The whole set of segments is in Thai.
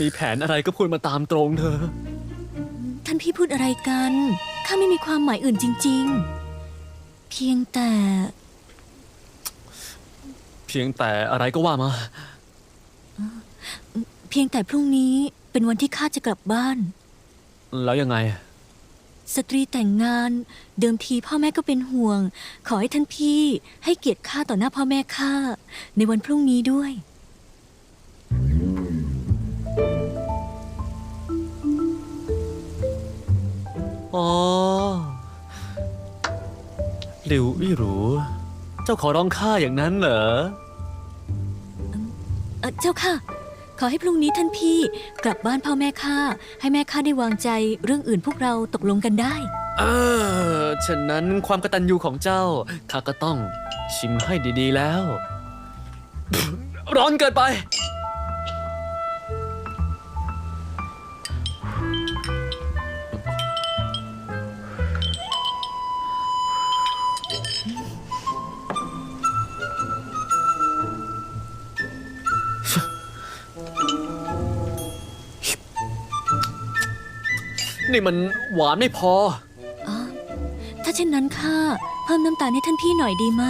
มีแผนอะไรก็พูดมาตามตรงเธอะท่านพี่พูดอะไรกัน ข้าไม่มีความหมายอื่นจริง ๆ เพียงแต่ เพียงแต่อะไรก็ว่ามา เพียงแต่พรุ่งนี้เป็นวันที่ข้าจะกลับบ้าน แล้วยังไง สตรีแต่งงาน เดิมทีพ่อแม่ก็เป็นห่วง ขอให้ท่านพี่ให้เกียรติข้าต่อหน้าพ่อแม่ข้าในวันพรุ่งนี้ด้วย อ๋อหลิวอี้หรู เจ้าขอร้องข้าอย่างนั้นเหรอ เอ่อเจ้าค่ะ ขอให้พรุ่งนี้ท่านพี่กลับบ้านพ่อแม่ข้าให้แม่ข้าได้วางใจเรื่องอื่นพวกเราตกลงกันได้ เออฉะนั้นความกตัญญูของเจ้าข้าก็ต้องชิมให้ดีๆแล้ว ร้อนเกินไป นี่มันหวานไม่พอ อ๋อ ถ้าเช่นนั้นข้าเพิ่มน้ำตาลให้ท่านพี่หน่อยดีไหม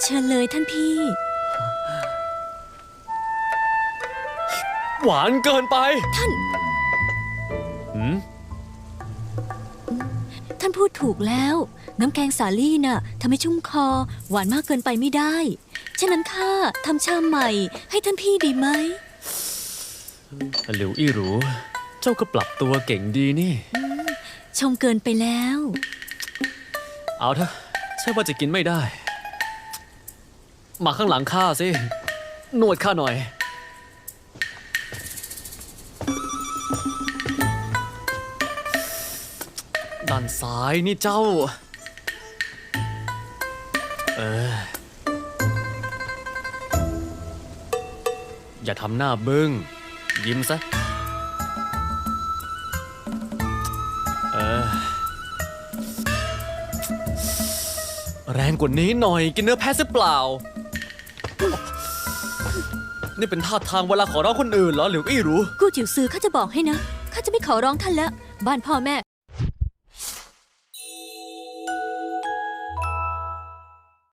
เชิญเลยท่านพี่ หวานเกินไปท่าน หืม ท่านพูดถูกแล้ว น้ำแกงสาลี่น่ะทำให้ชุ่มคอ หวานมากเกินไปไม่ได้ ฉะนั้นข้าทำชามใหม่ ให้ท่านพี่ดีไหมหลิวอี้หรู เจ้าก็ปรับตัวเก่งดีนี่ ชมเกินไปแล้ว เอาเถอะใช่ว่าจะกินไม่ได้ มาข้างหลังข้าสิ นวดข้าหน่อย ด้านซ้ายนี่เจ้า เออ อย่าทำหน้าบึง้ง ยิ้มซะ เออ แรงกว่านี้หน่อยกินเนื้อแพะซะเปล่า นี่เป็นท่าทางเวลาขอร้องคนอื่นเหรอหลิวอี้รู้ กูจิ๋วซือข้าจะบอกให้นะ ข้าจะไม่ขอร้องท่านแล้ว บ้านพ่อแม่